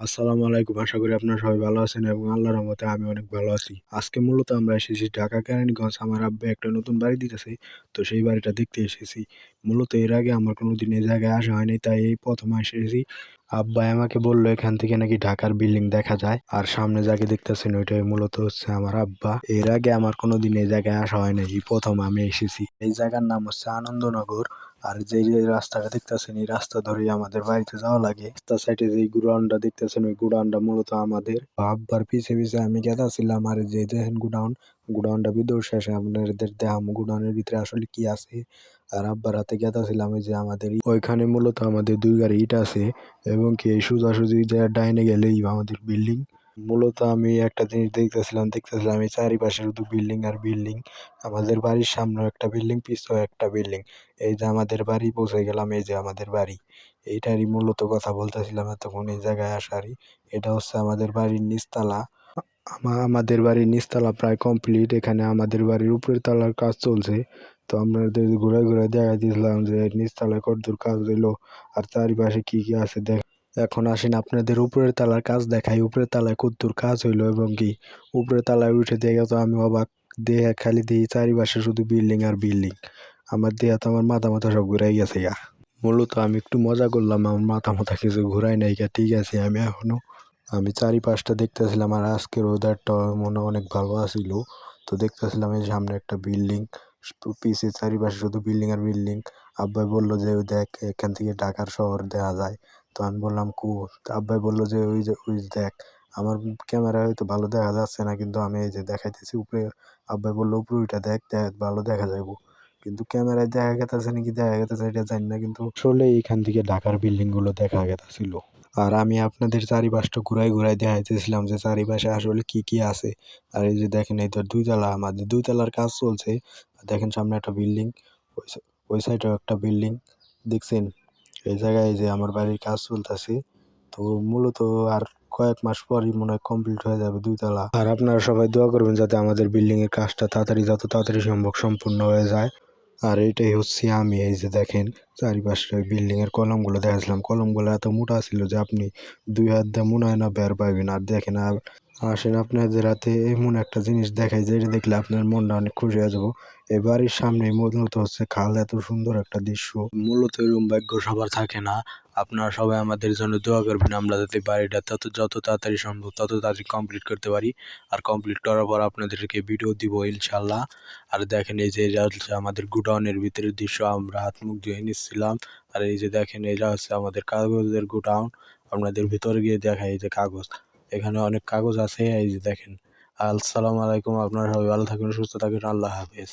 আসসালামু আলাইকুম। আশা করি আপনারা সবাই ভালো আছেন এবং আল্লাহর রহমতে আমি অনেক ভালো আছি। আজকে মূলত আমরা এসেছি ঢাকা কেরানীগঞ্জ। আমার আব্বে একটা নতুন বাড়ি দিতেছে, তো সেই বাড়িটা দেখতে এসেছি। মূলত এর আগে আমার কোনোদিন এই জায়গায় আসা হয়নি, তাই এই প্রথম এসেছি। আব্বা আমাকে বলল, এখান থেকে নাকি ঢাকার বিল্ডিং দেখা যায়। আর সামনে যাকে দেখতেছেন, ওইটাই মূলত হচ্ছে আমার আব্বা। এর আগে আমার কোনোদিন এই জায়গায় আসা হয়নি এই প্রথম আমি এসেছি। এই জায়গার নাম হচ্ছে আনন্দনগর। আর যে রাস্তাটা দেখতেছেন, এই রাস্তা ধরে আমাদের বাড়িতে যাওয়া লাগে। রাস্তার সাইডে যে গুডাউনটা দেখতেছেন, ওই গুডাউনটা মূলত আমাদের। আব্বার পিছে পিছে আমি গেতাছিলাম আর যে দেখেন গুডাউন, গুডাউনটা ভিতর শেষে আপনাদের দেখাম গুডাউনের ভিতরে আসলে কি আছে। আর আব্বার হাতে গেতাছিলাম ওই যে আমাদের ওইখানে মূলত আমাদের দুই গাড়ি ইট আছে এবং কি এই সোজাসুজি ডাইনে গেলেই আমাদের বিল্ডিং। মূলত আমি একটা জিনিস দেখতেছিলাম দেখতেছিলাম এই চারিপাশে শুধু বিল্ডিং আর বিল্ডিং। আমাদের বাড়ির সামনেও একটা বিল্ডিং পিছেও একটা বিল্ডিং। এই যে আমাদের বাড়ি পৌঁছে গেলাম, এই যে আমাদের বাড়ি। এইটারই মূলত কথা বলতেছিলাম এতক্ষণ এই জায়গায় আসারই এটা হচ্ছে আমাদের বাড়ির নিচতলা। আমাদের বাড়ির নিচতলা প্রায় কমপ্লিট এখানে আমাদের বাড়ির উপরের তলার কাজ চলছে। তো আপনাদের ঘুরে ঘুরে দেখা দিয়েছিলাম যে নিচ নিচতলায় কতদূর কাজ হইল আর চারিপাশে কি কি আছে দেখ। এখন আসেন আপনাদের উপরের তলার কাজ দেখাই। উপরের তলায় কতদূর কাজ হইল এবং কি? উপরের তলায় উঠে দেখে তো আমি অবাক। দেহে খালি দিই চারিপাশে শুধু বিল্ডিং আর বিল্ডিং। আমার দেয়া তো আমার মাথা মাথা সব ঘুরাই গেছে গা। মূলত আমি একটু মজা করলাম, আমার মাথা মাথা কিছু ঘুরাই নাই গা। ঠিক আছে, আমি এখনও, আমি চারিপাশটা দেখতেছিলাম আর আজকের ওয়েদারটা মনে অনেক ভালো আছিল। তো দেখতেছিলাম এই সামনে একটা বিল্ডিং। পিছে চারিপাশে শুধু বিল্ডিং আর বিল্ডিং। আব্বাই বলল যে, ওই দেখ, এখান থেকে ঢাকার শহর দেখা যায়। তো আমি বললাম কু আব্বাই বলল যে, ওই যে, ওই দেখ, আমার ক্যামেরায় হয়তো ভালো দেখা যাচ্ছে না, কিন্তু আমি এই যে দেখাইতেছি উপরে। আব্বাই বলল, উপরে ওইটা দেখ দেখ, ভালো দেখা যাব কিন্তু ক্যামেরায় দেখা গেতেছে নাকি, দেখা গেতেছে, এটা জানি না, কিন্তু আসলে এখান থেকে ঢাকার বিল্ডিংগুলো দেখা গেতেছিল। আর আমি আপনাদের চারিপাশটা ঘুরাই ঘুরাই দেখাইতেছিলাম যে চারিপাশে আসলে কি কি আছে। আর এই যে দেখেন, এই তো দুইতলা, আমাদের দুইতলার কাজ চলছে। দেখেন সামনে একটা বিল্ডিং, ওই সাইডেও একটা বিল্ডিং। দেখছেন? এই জায়গায় যে আমার বাড়ির কাজ চলতেছে। তো মূলত আর কয়েক মাস পরই মনে হয় কমপ্লিট হয়ে যাবে দুইতলা। আর আপনারা সবাই দোয়া করবেন যাতে আমাদের বিল্ডিং এর কাজটা তাড়াতাড়ি, যত তাড়াতাড়ি সম্ভব সম্পূর্ণ হয়ে যায়। আর এটাই হচ্ছে আমি, এই যে দেখেন চারিপাশে বিল্ডিংয়ের কলমগুলো দেখাচ্ছিলাম কলমগুলো এত মোটা ছিল যে আপনি দুই হাত দিয়ে মনে হয় না বের পাইবেন। আর দেখেন আর আসেন আপনাদের হাতে এমন একটা জিনিস দেখাই যেটা দেখলে আপনার মনটা অনেক খুশি হয়ে যাব। এই বাড়ির সামনে মূলত হচ্ছে খাল, এত সুন্দর একটা দৃশ্য। মূলত এরকম ভাগ্য সবার থাকে না। আপনারা সবাই আমাদের জন্য দোয়া করবেন, আমরা যাতে বাড়িটা তত, যত তাড়াতাড়ি সম্ভব, তত তাড়াতাড়ি কমপ্লিট করতে পারি। আর কমপ্লিট করার পর আপনাদেরকে ভিডিও দিব ইনশাল্লাহ আর দেখেন এই যে এটা হচ্ছে আমাদের গুডাউনের ভিতরের দৃশ্য, আমরা হাত মুখ ধুয়ে নিচ্ছিলাম। আর এই যে দেখেন, এটা হচ্ছে আমাদের কাগজের গুডাউন। আপনাদের ভিতরে গিয়ে দেখায় এই যে কাগজ। এখানে অনেক কাগজ আছে, এই যে দেখেন। আসসালামু আলাইকুম, আপনারা সবাই ভালো থাকবেন সুস্থ থাকুন, আল্লাহ হাফেজ।